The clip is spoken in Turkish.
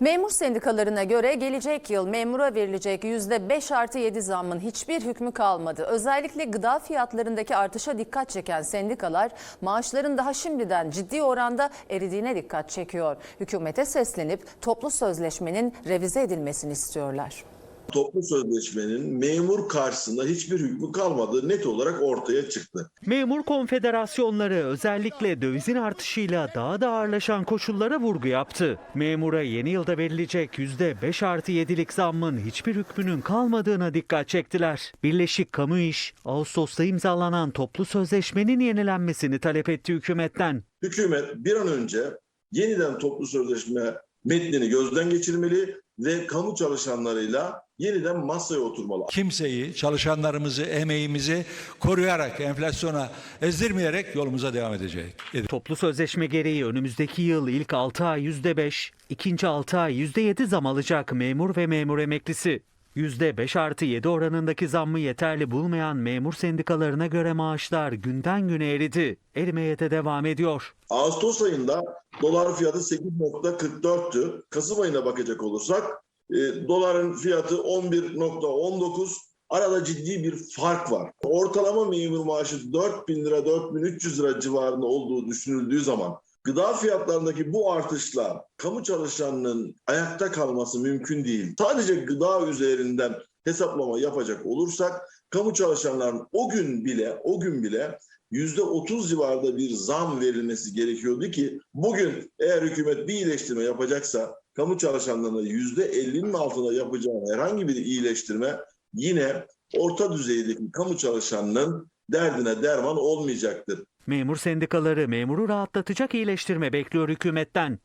Memur sendikalarına göre gelecek yıl memura verilecek %5 artı 7 zammın hiçbir hükmü kalmadı. Özellikle gıda fiyatlarındaki artışa dikkat çeken sendikalar maaşların daha şimdiden ciddi oranda eridiğine dikkat çekiyor. Hükümete seslenip toplu sözleşmenin revize edilmesini istiyorlar. Toplu sözleşmenin memur karşısında hiçbir hükmü kalmadığı net olarak ortaya çıktı. Memur konfederasyonları özellikle dövizin artışıyla daha da ağırlaşan koşullara vurgu yaptı. Memura yeni yılda verilecek %5 artı 7'lik zammın hiçbir hükmünün kalmadığına dikkat çektiler. Birleşik Kamu İş, Ağustos'ta imzalanan toplu sözleşmenin yenilenmesini talep etti hükümetten. Hükümet bir an önce yeniden toplu sözleşme metnini gözden geçirmeli ve kamu çalışanlarıyla yeniden masaya oturmalı. kimseyi, çalışanlarımızı, emeğimizi koruyarak, enflasyona ezdirmeyerek yolumuza devam edecek. Toplu sözleşme gereği önümüzdeki yıl ilk 6 ay %5, ikinci 6 ay %7 zam alacak memur ve memur emeklisi. %5 artı 7 oranındaki zammı yeterli bulmayan memur sendikalarına göre maaşlar günden güne eridi. Erimeye de devam ediyor. Ağustos ayında dolar fiyatı 8.44'tü. Kasım ayına bakacak olursak e, doların fiyatı 11.19. Arada ciddi bir fark var. Ortalama memur maaşı 4000 lira 4300 lira civarında olduğu düşünüldüğü zaman gıda fiyatlarındaki bu artışla kamu çalışanının ayakta kalması mümkün değil. Sadece gıda üzerinden hesaplama yapacak olursak kamu çalışanların o gün bile o gün bile %30 civarında bir zam verilmesi gerekiyordu ki bugün eğer hükümet bir iyileştirme yapacaksa kamu çalışanlarına %50'nin altında yapacağı herhangi bir iyileştirme yine orta düzeydeki kamu çalışanının derdine derman olmayacaktır. Memur sendikaları memuru rahatlatacak iyileştirme bekliyor hükümetten.